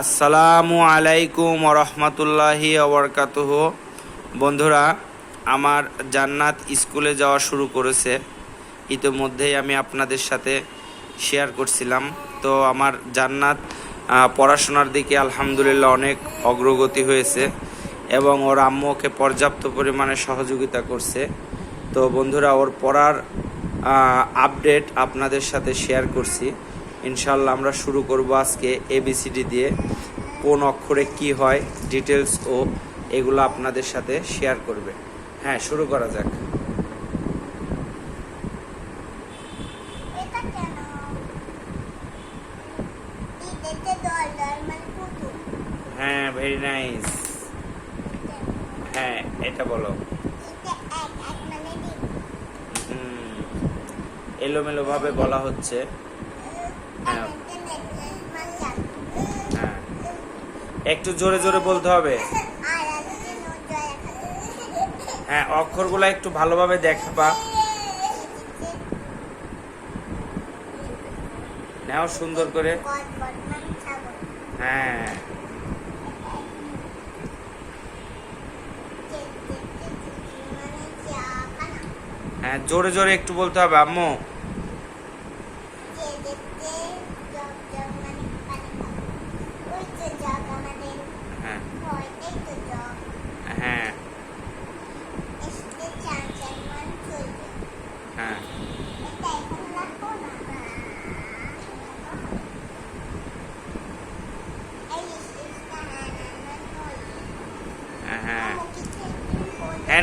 আসসালামু আলাইকুম রহমতুল্লাহি ওবরকাতুহ বন্ধুরা, আমার জান্নাত স্কুলে যাওয়া শুরু করেছে। ইতিমধ্যেই আমি আপনাদের সাথে শেয়ার করছিলাম। তো আমার জান্নাত পড়াশোনার দিকে আলহামদুলিল্লাহ অনেক অগ্রগতি হয়েছে এবং ওর আম্মু ওকে পর্যাপ্ত পরিমাণে সহযোগিতা করছে। তো বন্ধুরা, ওর পড়ার আপডেট আপনাদের সাথে শেয়ার করছি। ইনশাল্লাহ আমরা শুরু করব আজকে এবিসিডি দিয়ে, কোন অক্ষরে কি হয় ডিটেলস ও এগুলো আপনাদের সাথে শেয়ার করবে। হ্যাঁ শুরু করা যাক। হ্যাঁ ভেরি নাইস হ্যাঁ এটা বলো। এলোমেলো ভাবে বলা হচ্ছে। চাঁদ। হ্যাঁ। একটু জোরে জোরে বলতে হবে। হ্যাঁ অক্ষরগুলো একটু ভালোভাবে দেখাবা। নাও সুন্দর করে। হ্যাঁ। হ্যাঁ জোরে জোরে একটু বলতে হবে, আম্মু।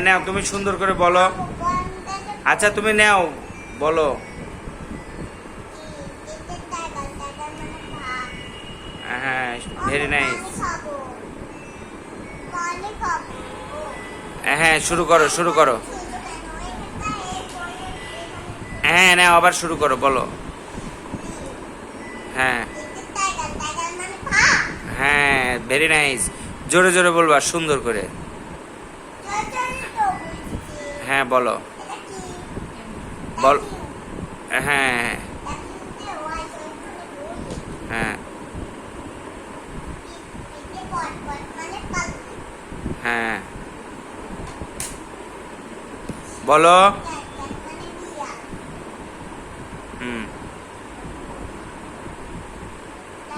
হ্যাঁ নাও, তুমি সুন্দর করে বলো। আচ্ছা তুমি নাও, বলো। হ্যাঁ ভেরি নাইস হ্যাঁ শুরু করো শুরু করো। হ্যাঁ নাও, আবার শুরু করো, বলো। হ্যাঁ। হ্যাঁ ভেরি নাইস জোরে জোরে বলবা, সুন্দর করে। হ্যাঁ বলো। বল হ্যাঁ হ্যাঁ হ্যাঁ। বলো। হুম।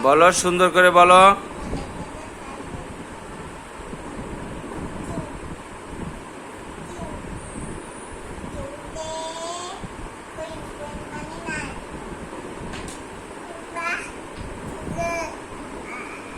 বলো সুন্দর করে বলো।